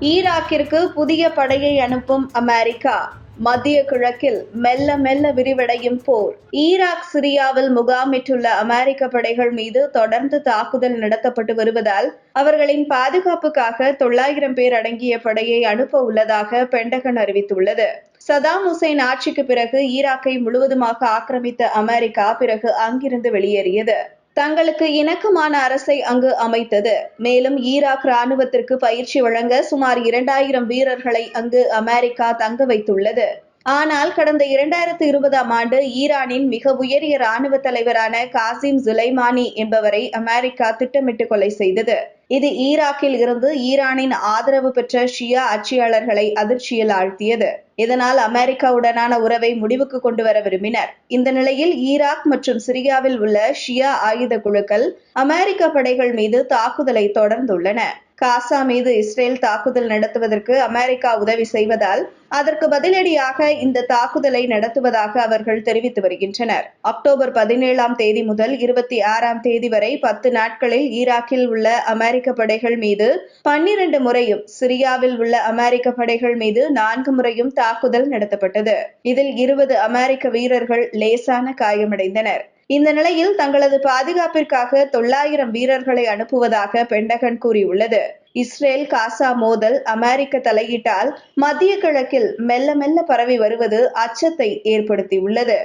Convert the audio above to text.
ஈராக்கிற்கு புதிய படையை அனுப்பும் அமெரிக்கா. மத்திய கிழக்கில் மெல்ல மெல்ல விரிவடையும் போர். ஈராக் சிரியாவில் முகாமிட்டுள்ள அமெரிக்க படைகள் மீது தொடர்ந்து தாக்குதல் நடத்தப்பட்டு வருவதால் அவர்களின் பாதுகாப்புக்காக தொள்ளாயிரம் பேர் அடங்கிய படையை அனுப்ப உள்ளதாக பென்டகன் அறிவித்துள்ளது. சதாம் ஹுசைன் ஆட்சிக்கு பிறகு ஈராக்கை முழுவதுமாக ஆக்கிரமித்த அமெரிக்கா பிறகு அங்கிருந்து வெளியேறியது. தங்களுக்கு இணக்கமான அரசை அங்கு அமைத்தது. மேலும் ஈராக் ராணுவத்திற்கு பயிற்சி வழங்க சுமார் இரண்டாயிரம் வீரர்களை அங்கு அமெரிக்கா தங்க வைத்துள்ளது. ஆனால் கடந்த இரண்டாயிரத்து இருபதாம் ஆண்டு ஈரானின் மிக உயரிய ராணுவ தலைவரான காசிம் சுலைமானி என்பவரை அமெரிக்கா திட்டமிட்டு கொலை செய்தது. இது ஈராக்கில் இருந்து ஈரானின் ஆதரவு பெற்ற ஷியா ஆட்சியாளர்களை அதிர்ச்சியில் ஆழ்த்தியது. இதனால் அமெரிக்காவுடனான உறவை முடிவுக்கு கொண்டு வர விரும்பினர். இந்த நிலையில் ஈராக் மற்றும் சிரியாவில் உள்ள ஷியா ஆயுத குழுக்கள் அமெரிக்க படைகள் மீது தாக்குதலை தொடர்ந்துள்ளன. காசா மீது இஸ்ரேல் தாக்குதல் நடத்துவதற்கு அமெரிக்கா உதவி செய்வதால் அதற்கு பதிலடியாக இந்த தாக்குதலை நடத்துவதாக அவர்கள் தெரிவித்து வருகின்றனர். அக்டோபர் பதினேழாம் தேதி முதல் இருபத்தி ஆறாம் தேதி வரை பத்து நாட்களில் ஈராக்கில் உள்ள அமெரிக்க படைகள் மீது பன்னிரண்டு முறையும் சிரியாவில் உள்ள அமெரிக்க படைகள் மீது நான்கு முறையும் தாக்குதல் நடத்தப்பட்டது. இதில் இருபது அமெரிக்க வீரர்கள் லேசான காயமடைந்தனர். இந்த நிலையில் தங்களது பாதுகாப்பிற்காக தொள்ளாயிரம் வீரர்களை அனுப்புவதாக பென்டகன் கூறியுள்ளது. இஸ்ரேல் காசா மோதல் அமெரிக்க தலையீட்டால் மத்திய கிழக்கில் மெல்ல மெல்ல பரவி வருவது அச்சத்தை ஏற்படுத்தியுள்ளது.